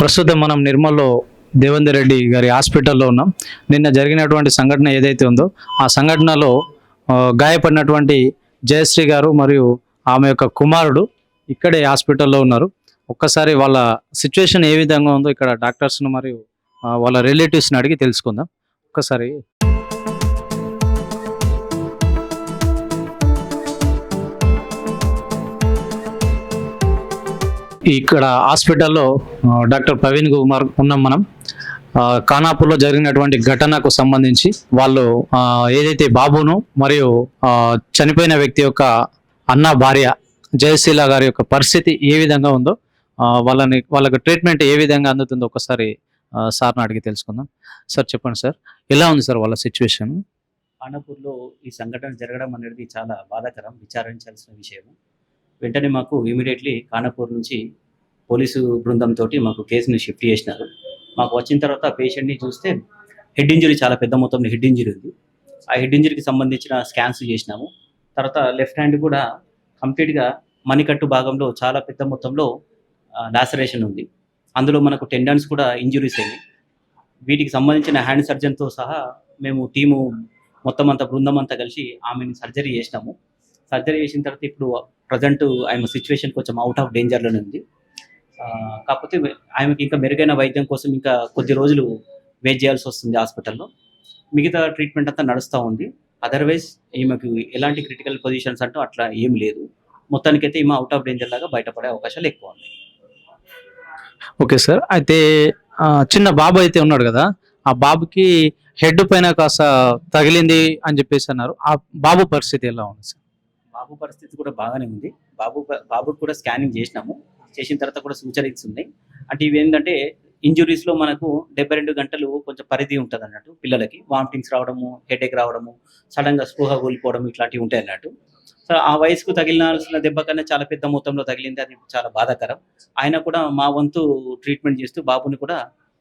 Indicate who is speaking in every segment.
Speaker 1: ప్రస్తుతం మనం నిర్మల్లో దేవేందర్ రెడ్డి గారి హాస్పిటల్లో ఉన్నాం. నిన్న జరిగినటువంటి సంఘటన ఏదైతే ఉందో ఆ సంఘటనలో గాయపడినటువంటి జయశ్రీ గారు మరియు ఆమె యొక్క కుమారుడు ఇక్కడే హాస్పిటల్లో ఉన్నారు. ఒక్కసారి వాళ్ళ సిచ్యువేషన్ ఏ విధంగా ఉందో ఇక్కడ డాక్టర్స్ను మరియు వాళ్ళ రిలేటివ్స్ని అడిగి తెలుసుకుందాం. ఒక్కసారి ఇక్కడ హాస్పిటల్లో డాక్టర్ ప్రవీణ్ కుమార్ ఉన్నాం మనం. కానాపూర్లో జరిగినటువంటి ఘటనకు సంబంధించి వాళ్ళు ఏదైతే బాబును మరియు చనిపోయిన వ్యక్తి యొక్క అన్న భార్య జయశీల గారి యొక్క పరిస్థితి ఏ విధంగా ఉందో వాళ్ళని వాళ్ళకి ట్రీట్మెంట్ ఏ విధంగా అందుతుందో ఒకసారి సార్ని అడిగి తెలుసుకుందాం. సార్ చెప్పండి సార్. ఎలా ఉంది సార్ వాళ్ళ సిచ్యువేషన్?
Speaker 2: కానాపూర్లో ఈ సంఘటన జరగడం అనేది చాలా బాధాకరం విచారించాల్సిన విషయం వెంటనే మాకు ఇమీడియట్లీ ఖానాపూర్ నుంచి పోలీసు బృందంతో మాకు కేసుని షిఫ్ట్ చేసినారు. మాకు వచ్చిన తర్వాత పేషెంట్ని చూస్తే హెడ్ ఇంజరీ చాలా పెద్ద మొత్తంలో హెడ్ ఇంజరీ ఉంది. ఆ హెడ్ ఇంజరీకి సంబంధించిన స్కాన్స్ చేసినాము. తర్వాత లెఫ్ట్ హ్యాండ్ కూడా కంప్లీట్గా మణికట్టు భాగంలో చాలా పెద్ద మొత్తంలో లాసరేషన్ ఉంది. అందులో మనకు టెండన్స్ కూడా ఇంజురీస్ అయినాయి. వీటికి సంబంధించిన హ్యాండ్ సర్జన్తో సహా మేము టీము మొత్తం అంతా బృందం అంతా కలిసి ఆమెని సర్జరీ చేసినాము. సర్జరీ చేసిన తర్వాత ఇప్పుడు ప్రజెంట్ ఆమె సిచ్యువేషన్ కొంచెం అవుట్ ఆఫ్ డేంజర్లోనే ఉంది. కాకపోతే ఆమెకి ఇంకా మెరుగైన వైద్యం కోసం ఇంకా కొద్ది రోజులు వెయిట్ చేయాల్సి వస్తుంది హాస్పిటల్లో. మిగతా ట్రీట్మెంట్ అంతా నడుస్తూ ఉంది. అదర్వైజ్ ఈమెకు ఎలాంటి క్రిటికల్ పొజిషన్స్ అంటూ అట్లా ఏం లేదు. మొత్తానికైతే ఈమె అవుట్ ఆఫ్ డేంజర్ లాగా బయటపడే అవకాశాలు ఎక్కువ ఉన్నాయి.
Speaker 1: ఓకే సార్ అయితే చిన్న బాబు అయితే ఉన్నాడు కదా ఆ బాబుకి హెడ్ పైన కాస్త తగిలింది అని చెప్పేసి అన్నారు. ఆ బాబు పరిస్థితి ఎలా ఉంది సార్?
Speaker 2: బాబు పరిస్థితి కూడా బాగానే ఉంది. బాబు బాబుకి కూడా స్కానింగ్ చేసినాము. చేసిన తర్వాత కూడా సూచనలు ఉన్నాయి అంటే ఇవి ఏంటంటే ఇంజురీస్లో మనకు డెబ్బై రెండు గంటలు కొంచెం పరిధి ఉంటుంది అన్నట్టు పిల్లలకి. వామిటింగ్స్ రావడము హెడేక్ రావడము సడన్గా స్పృహ కోల్పోవడం ఇట్లాంటివి ఉంటాయి అన్నట్టు. సో ఆ వయసుకు తగిలినాల్సిన దెబ్బ కన్నా చాలా పెద్ద మొత్తంలో తగిలింది. అది చాలా బాధాకరం. ఆయన కూడా మా వంతు ట్రీట్మెంట్ చేస్తూ బాబుని కూడా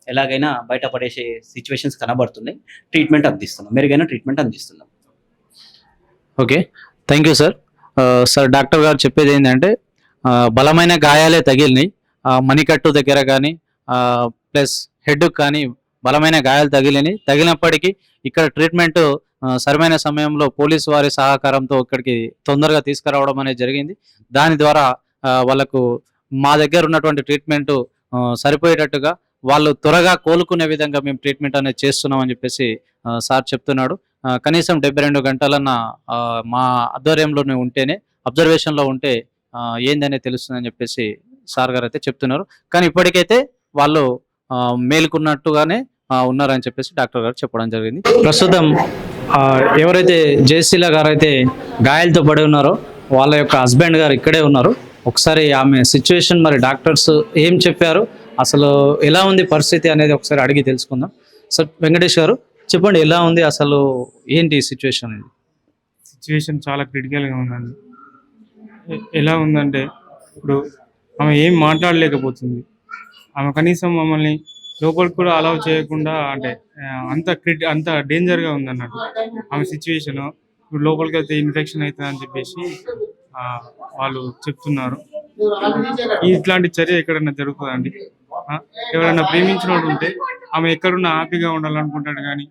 Speaker 2: ఎలాగైనా బయటపడేసే సిచ్యువేషన్స్ కనబడుతున్నాయి. ట్రీట్మెంట్ అందిస్తున్నాం. మెరుగైన ట్రీట్మెంట్ అందిస్తున్నాం.
Speaker 1: Okay. Thank you sir. Sir doctor గారు చెప్పేది ఏంటంటే బలమైన గాయాలే తగిలినాయి. మణికట్టు దగ్గర కానీ ప్లస్ హెడ్ కానీ బలమైన గాయాలు తగిలినాయి. తగిలినప్పటికీ ఇక్కడ ట్రీట్మెంట్ ఆ, సరైన సమయంలో పోలీసు వారి సహకారంతో ఇక్కడికి తొందరగా తీసుకురావడం అనేది జరిగింది. దాని ద్వారా వాళ్ళకు మా దగ్గర ఉన్నటువంటి ట్రీట్మెంటు సరిపోయేటట్టుగా వాళ్ళు త్వరగా కోలుకునే విధంగా మేము ట్రీట్మెంట్ అనేది చేస్తున్నాం అని చెప్పేసి సార్ చెప్తున్నాడు. కనీసం డెబ్బై రెండు గంటలన్న మా ఆధ్వర్యంలోనే ఉంటేనే అబ్జర్వేషన్లో ఉంటే ఏందనే తెలుస్తుందని చెప్పేసి సార్ గారు అయితే చెప్తున్నారు. కానీ ఇప్పటికైతే వాళ్ళు మేలుకున్నట్టుగానే ఉన్నారని చెప్పేసి డాక్టర్ గారు చెప్పడం జరిగింది. ప్రస్తుతం ఎవరైతే జయశీల గారు అయితే గాయాలతో పడి ఉన్నారో వాళ్ళ యొక్క హస్బెండ్ గారు ఇక్కడే ఉన్నారు. ఒకసారి ఆమె సిచ్యువేషన్ మరి డాక్టర్స్ ఏం చెప్పారు? అసలు ఎలా ఉంది పరిస్థితి అనేది ఒకసారి అడిగి తెలుసుకుందాం. సార్ వెంకటేష్ గారు చెప్పండి ఎలా ఉంది అసలు ఏంటి సిచ్యువేషన్ ఇది
Speaker 3: సిచ్యువేషన్ చాలా క్రిటికల్గా ఉందండి. ఎలా ఉందంటే ఇప్పుడు ఆమె ఏం మాట్లాడలేకపోతుంది. ఆమె కనీసం మమ్మల్ని లోపలికి కూడా అలౌ చేయకుండా అంటే అంత క్రిటి అంత డేంజర్గా ఉందన్నట్టు. ఆమె సిచ్యువేషన్ ఇప్పుడు లోపలికి అయితే ఇన్ఫెక్షన్ అవుతుంది అని చెప్పేసి వాళ్ళు చెప్తున్నారు. ఇట్లాంటి చర్య ఎక్కడైనా జరుగుతుందండి ఎవరైనా ప్రేమించిన ఉంటే ఆమె ఎక్కడున్నా హ్యాపీగా ఉండాలనుకుంటాడు కానీ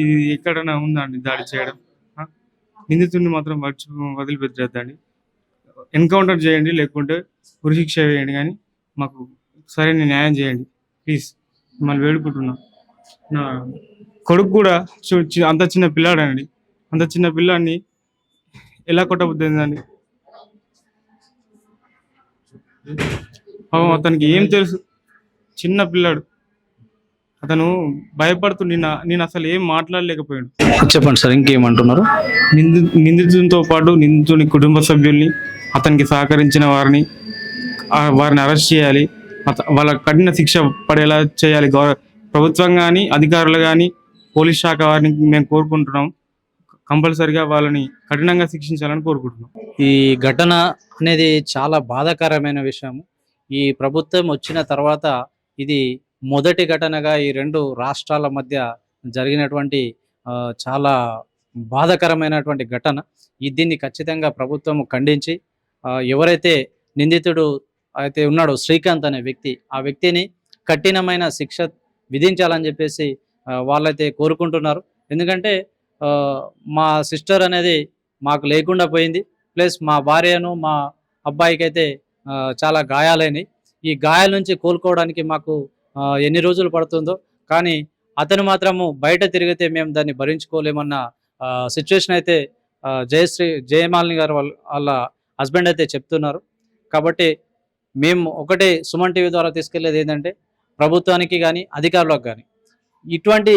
Speaker 3: ఇది ఎక్కడైనా ఉందండి దాడి చేయడం? నిందితుడిని మాత్రం మర్చి వదిలిపెట్టద్దండి. ఎన్కౌంటర్ చేయండి లేకుంటే ఉరిశిక్ష వేయండి కానీ మాకు సరైన న్యాయం చేయండి. ప్లీజ్. మిమ్మల్ని వేడుకుంటున్నా. నా కొడుకు కూడా అంత చిన్న పిల్లాడండి. అంత చిన్న పిల్లాడిని ఎలా కొట్టబుద్ధిందండి పాపం అతనికి ఏం తెలుసు? చిన్న పిల్లాడు. అతను భయపడుతూ నేను నేను అసలు ఏం మాట్లాడలేకపోయాడు
Speaker 1: చెప్పండి సార్ ఇంకేమంటున్నారు?
Speaker 3: నింది నిందితునితో పాటు నిందితుని కుటుంబ సభ్యుల్ని అతనికి సహకరించిన వారిని ఆ వారిని అరెస్ట్ చేయాలి. వాళ్ళ కఠిన శిక్ష పడేలా చేయాలి. గౌరవ ప్రభుత్వం కానీ అధికారులు కానీ పోలీస్ శాఖ వారిని మేము కోరుకుంటున్నాం. కంపల్సరిగా వాళ్ళని కఠినంగా శిక్షించాలని కోరుకుంటున్నాం.
Speaker 1: ఈ ఘటన అనేది చాలా బాధాకరమైన విషయం ఈ ప్రభుత్వం వచ్చిన తర్వాత ఇది మొదటి ఘటనగా ఈ రెండు రాష్ట్రాల మధ్య జరిగినటువంటి చాలా బాధాకరమైనటువంటి ఘటన. ఈ దీన్ని ఖచ్చితంగా ప్రభుత్వం ఖండించి ఎవరైతే నిందితుడు అయితే ఉన్నాడో శ్రీకాంత్ అనే వ్యక్తి ఆ వ్యక్తిని కఠినమైన శిక్ష విధించాలని చెప్పేసి వాళ్ళైతే కోరుకుంటున్నారు. ఎందుకంటే మా సిస్టర్ అనేది మాకు లేకుండా పోయింది. ప్లస్ మా భార్యను మా అబ్బాయికి అయితే చాలా గాయాలైనవి ఈ గాయాల నుంచి కోలుకోవడానికి మాకు ఎన్ని రోజులు పడుతుందో. కానీ అతను మాత్రము బయట తిరిగితే మేము దాన్ని భరించుకోలేమన్న సిచ్యువేషన్ అయితే జయశ్రీ జయమాలిని గారు వాళ్ళ వాళ్ళ హస్బెండ్ అయితే చెప్తున్నారు. కాబట్టి మేము ఒకటే సుమన్ టీవీ ద్వారా తీసుకెళ్ళేది ఏంటంటే ప్రభుత్వానికి కానీ అధికారులకు కానీ ఇటువంటి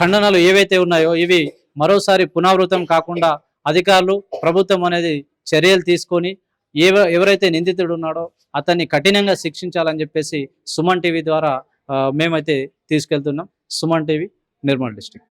Speaker 1: ఖండనలు ఏవైతే ఉన్నాయో ఇవి మరోసారి పునరావృతం కాకుండా అధికారులు ప్రభుత్వం అనేది చర్యలు తీసుకొని ఎవ ఎవరైతే నిందితుడు ఉన్నాడో అతన్ని కఠినంగా శిక్షించాలని చెప్పేసి సుమన్ టీవీ ద్వారా మేమైతే తీసుకెళ్తున్నాం. Suman TV Nirmal district.